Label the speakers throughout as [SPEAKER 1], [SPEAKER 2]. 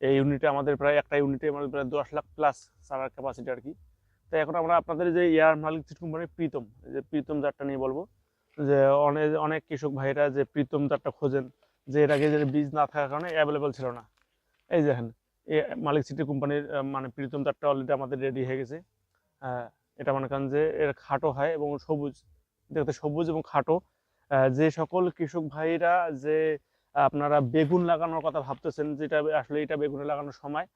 [SPEAKER 1] এই ইউনিটে আমাদের প্রায় একটা ইউনিটে আমাদের প্রায় দশ লাখ প্লাস সারার ক্যাপাসিটি আর কি। তো এখন আমরা আপনাদের যে এয়ার মালিক কোম্পানি প্রীতম যে প্রীতম জারটা নিয়ে বলব যে অনেক অনেক কৃষক ভাইরা যে প্রীতম জারটা খোঁজেন যে এর আগে যে বীজ না থাকার কারণে অ্যাভেলেবল ছিল না। এই দেখেন এ মালিক সিটি কোম্পানির মানে প্রীতম জারটা অলরেডি আমাদের রেডি হয়ে গেছে। আহ, এটা মনে করেন যে এর খাটো হয় এবং সবুজ দেখতে সবুজ এবং খাটো। যে সকল কৃষক ভাইরা যে আপনারা বেগুন লাগানোর কথা ভাবতেছেন, যেটা আসলে এটা বেগুনে লাগানোর সময়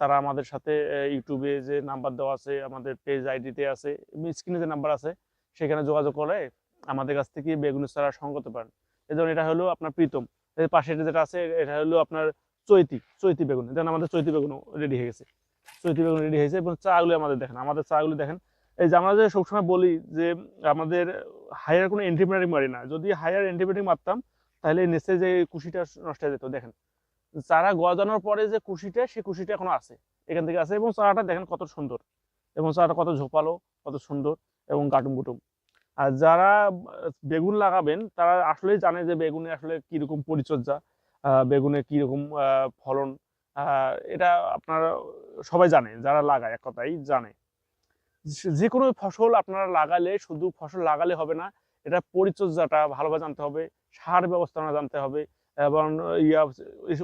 [SPEAKER 1] তারা আমাদের সাথে ইউটিউবে যে নাম্বার দেওয়া আছে, আমাদের পেজ আইডিতে আছে স্ক্রিনে যে নাম্বার আছে, সেখানে যোগাযোগ করে আমাদের কাছ থেকে বেগুনের চারা সংগ্রহ করতে পারেন। এই যেমন এটা হলো আপনার প্রীতম, এর পাশে যেটা আছে, এটা হলো আপনার চৈতি চৈতি বেগুন যেমন আমাদের চৈতি বেগুন রেডি হয়ে গেছে। চৈতি বেগুন রেডি হয়েছে এবং চাগুলো আমাদের দেখেন, আমাদের চাগুলো দেখেন, এই যে আমরা যে সবসময় বলি যে আমাদের হায়ার কোনো অ্যান্টিবায়োটিক মারি না, যদি হায়ার অ্যান্টিবায়োটিক মারতাম তাহলে নিচে যে কুশিটা নষ্ট হয়ে যেত, দেখেন। চারা গজানোর পরে যে কুশিটা সেই কুশিটা এখনও আছে। এখান থেকে আছে এবং চারাটা দেখেন কত সুন্দর। এবং চারাটা কত ঝোপালো, কত সুন্দর এবং গাটুম গুটুম। আর যারা বেগুন লাগাবেন, তারা আসলেই জানে যে বেগুনে আসলে কীরকম পরিচর্যা বেগুনে কীরকম ফলন এটা আপনারা সবাই জানে, যারা লাগায় এক কথাই জানে। যে কোনো ফসল আপনারা লাগালে, শুধু ফসল লাগালে হবে না এটা পরিচর্যাটা ভালোভাবে জানতে হবে, সার ব্যবস্থাপনা জানতে হবে, এবং ইয়া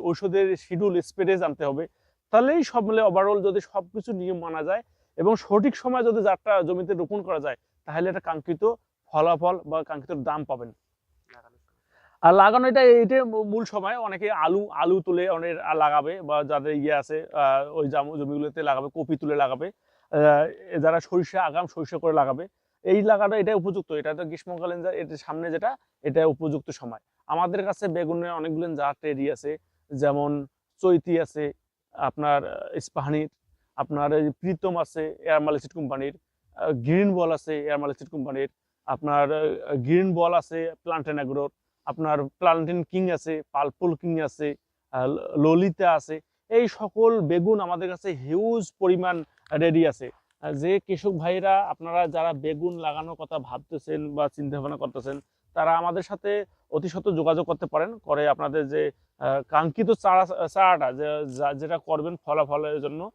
[SPEAKER 1] ঔষধের শিডিউল স্প্রে জানতে হবে। তাহলেই সব মিলে ওভারঅল যদি সব কিছু নিয়ম মানা যায় এবং সঠিক সময় যদি যারটা জমিতে রোপণ করা যায়, তাহলে এটা কাঙ্ক্ষিত ফলাফল বা কাঙ্ক্ষিত দাম পাবেন। আর লাগানো এটা এটা মূল সময়। অনেকে আলু আলু তুলে অনেক লাগাবে বা যাদের ইয়ে আছে ওই জাম- জমিগুলোতে লাগাবে, কপি তুলে লাগাবে। যারা সরিষা, আগাম সরিষা করে লাগাবে এই লাগানো এটা উপযুক্ত, এটা তো গ্রীষ্মকালীন যা এটা সামনে যেটা, এটা উপযুক্ত সময়। আমাদের কাছে বেগুনের অনেকগুলো জাত রেডি আছে, যেমন চৈতি আছে, আপনার ইস্পাহানির, আপনার প্রীতম আছে এয়ার মালিসিড কোম্পানির গ্রিন বল আছে এয়ার মালিসিড কোম্পানির, আপনার গ্রিন বল আছে প্লান্টেন অ্যাগ্রোর আপনার প্লান্টেন কিং আছে, পালপুল কিং আছে ললিতা আছে, এই সকল বেগুন আমাদের কাছে হিউজ পরিমাণ রেডি আছে। যে কৃষক ভাইরা আপনারা যারা বেগুন লাগানোর কথা ভাবতেছেন বা চিন্তা ভাবনা করতেছেন, তারা আমাদের সাথে অতি সত্ত্বর যোগাযোগ করতে পারেন, করে আপনাদের যে কাঙ্ক্ষিত চারা, চারাটা যে যেটা করবেন ফলাফলের জন্য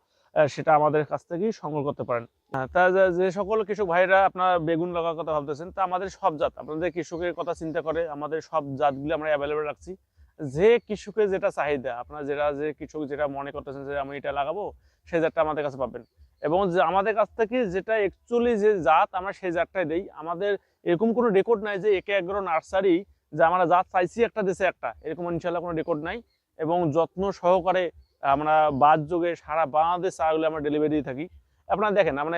[SPEAKER 1] সেটা আমাদের কাছ থেকেই সংগ্রহ করতে পারেন। তা যে- সকল কৃষক ভাইরা আপনারা বেগুন লাগার কথা ভাবতেছেন, তা আমাদের সব জাত, আপনাদের কৃষকের কথা চিন্তা করে আমাদের সব জাতগুলো আমরা অ্যাভেলেবেল রাখছি। যে কৃষকের যেটা চাহিদা, আপনার যেটা, যে কৃষক যেটা মনে করতেছেন যে, আমি এটা লাগাবো সেই জাতটা আমাদের কাছে পাবেন। এবং যে আমাদের কাছ থেকে যেটা অ্যাকচুয়ালি যে জাত আমরা সেই জাতটাই দেই। আমাদের এরকম কোনো রেকর্ড নাই যে একে এগ্রো নার্সারি যে আমরা জাত চাইছি একটা দেশে একটা। এরকম ইনশাল্লাহ কোনো রেকর্ড নাই। এবং যত্ন সহকারে আমরা বাদ যোগে সারা বাংলাদেশ চারাগুলো আমরা ডেলিভারি দিয়ে থাকি। আপনারা দেখেন, আমরা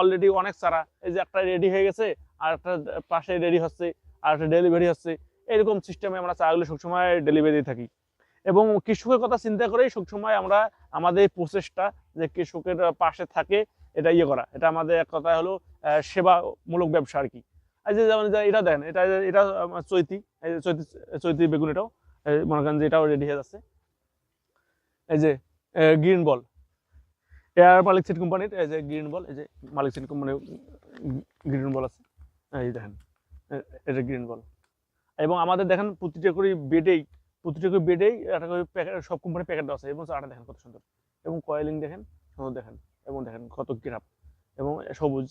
[SPEAKER 1] অলরেডি অনেক চারা। এই যে একটা রেডি হয়ে গেছে, আর একটা পাশে রেডি হচ্ছে, আর একটা ডেলিভারি হচ্ছে। এরকম সিস্টেমে আমরা চারাগুলো সবসময় ডেলিভারি দিয়ে থাকি। এবং কৃষকের কথা চিন্তা করেই সবসময় আমরা আমাদের প্রচেষ্টা যে কৃষকের পাশে থাকে, এটা ইয়ে করা। এটা আমাদের এক কথা হলো সেবামূলক ব্যবসা আর কি। এই যে যেমন এটা দেখেন, এটা এটা চৈতি চৈতি চৈতি বেগুন এটাও মনে করেন যে এটাও রেডি হয়ে যাচ্ছে। এই যে গ্রিন বল এয়ার মালিক সিট কোম্পানির এই যে গ্রিন বল এই যে মালিক সিট কোম্পানির গ্রিন বল আছে। এই দেখেন এটা গ্রিন বল এবং আমাদের দেখেন প্রতিটা করে বেডেই প্রতিটা করে বেডেই একটা করে প্যাকেট সব কোম্পানির প্যাকেট দেওয়া আছে। এবং চাটা দেখেন কত সুন্দর। এবং কয়েলিং দেখেন, সুন্দর দেখেন। এবং দেখেন কত গ্রাফ এবং সবুজ।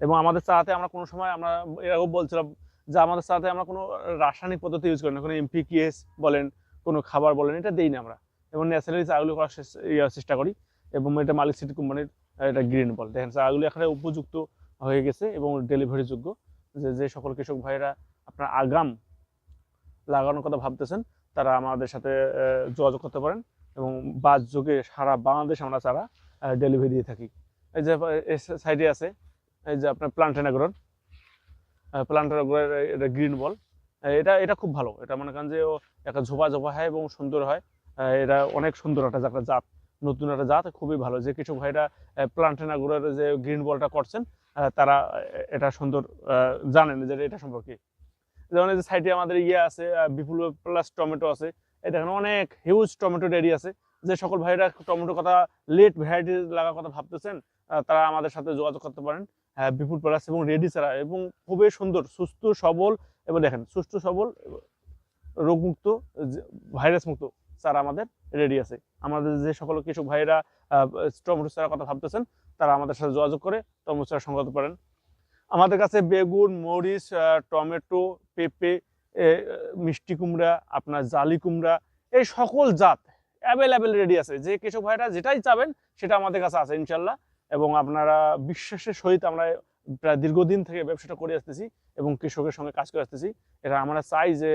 [SPEAKER 1] এবং আমাদের চাতে আমরা কোনো সময় আমরা এরকম বলছিলাম যে আমাদের চাতে আমরা কোনো রাসায়নিক পদ্ধতি ইউজ করি না। কোনো এমপিকিএস বলেন, কোনো খাবার বলেন, এটা দেই না আমরা। এবং ন্যাচারালি চাগুলো করার চেষ্টা করি। এবং এটা মালিক সিটি কোম্পানির এটা গ্রিন বল। দেখেন চাগুলো এখানে উপযুক্ত হয়ে গেছে এবং ডেলিভারি যোগ্য। যে যে সকল কৃষক ভাইরা আপনার আগাম লাগানোর কথা ভাবতেছেন তারা আমাদের সাথে যোগাযোগ করতে পারেন এবং বাস যোগে সারা বাংলাদেশ আমরা চারা ডেলিভারি দিয়ে থাকি। এই যে সাইডে আছে, এই যে আপনার প্লান্টেন আগ্রোর প্লান্টেন আগ্রোর এটা গ্রিন বল এটা এটা খুব ভালো। এটা মনে করেন যে একটা ঝোপা ঝোপা হয় এবং সুন্দর হয়। এটা অনেক সুন্দর একটা একটা জাত, নতুন একটা জাত, খুবই ভালো। যে কিছু ভাইরা প্লান্টেন আগ্রোর যে গ্রিন বলটা করছেন তারা এটা সুন্দর জানেন যে, এটা সম্পর্কে। যেমন এই যে সাইডে আমাদের ইয়ে আছে বিপুল প্লাস টমেটো আছে। এই দেখেন অনেক হিউজ টমেটো ডেরি আছে। যে সকল ভাইরা টমেটো কথা লেট ভ্যারাইটি লাগার কথা ভাবতেছেন তারা আমাদের সাথে যোগাযোগ করতে পারেন। আহ, বিপুল প্লাস এবং রেডি ছাড়া। এবং খুবই সুন্দর সুস্থ সবল এবং দেখেন সুস্থ সবল রোগমুক্ত ভাইরাস মুক্ত চারা আমাদের রেডি আছে। আমাদের যে সকল কৃষক ভাইরা টমেটো চারার কথা ভাবতেছেন তারা আমাদের সাথে যোগাযোগ করে টমেটো চারা সংগ্রহ পারেন। আমাদের কাছে বেগুন, মরিচ টমেটো, পেঁপে মিষ্টি কুমড়া, আপনার জালি কুমড়া, এই সকল জাত অ্যাভেলেবেল রেডি আছে। যে কৃষক ভাইরা যেটাই চাবেন, সেটা আমাদের কাছে আছে ইনশাল্লাহ। এবং আপনারা বিশ্বাসের সহিত আমরা প্রায় দীর্ঘদিন থেকে ব্যবসাটা করে আসতেছি এবং কৃষকের সঙ্গে কাজ করে আসতেছি। এটা আমরা চাই যে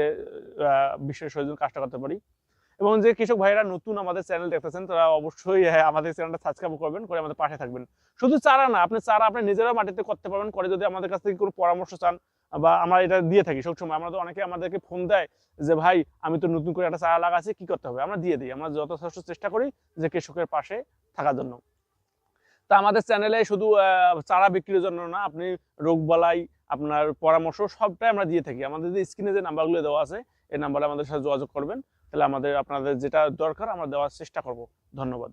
[SPEAKER 1] বিশ্বের সহিত কাজটা করতে পারি। এবং যে কৃষক ভাইরা নতুন আমাদের চ্যানেল দেখতেছেন তারা অবশ্যই হ্যাঁ, আমাদের চ্যানেলটা সাবস্ক্রাইব করবেন করে আমাদের পাশে থাকবেন। শুধু চারা না আপনি চারা আপনি নিজেরাও মাটিতে করতে পারবেন করে যদি আমাদের কাছ থেকে কোনো পরামর্শ চান বা আমরা এটা দিয়ে থাকি সবসময় আমরা তো অনেকে আমাদেরকে ফোন দেয় যে ভাই আমি তো নতুন করে একটা চারা লাগাচ্ছি কি করতে হবে? আমরা দিয়ে দিই। আমরা যথেষ্ট চেষ্টা করি যে কৃষকের পাশে থাকার জন্য। তা আমাদের চ্যানেলে শুধু চারা বিক্রির জন্য না আপনি রোগ বালাই আপনার পরামর্শ সবটাই আমরা দিয়ে থাকি। আমাদের যে স্ক্রিনে যে নাম্বারগুলো দেওয়া আছে এই নাম্বারে আমাদের সাথে যোগাযোগ করবেন। তাহলে আমাদের আপনাদের যেটা দরকার আমরা দেওয়ার চেষ্টা করব। ধন্যবাদ।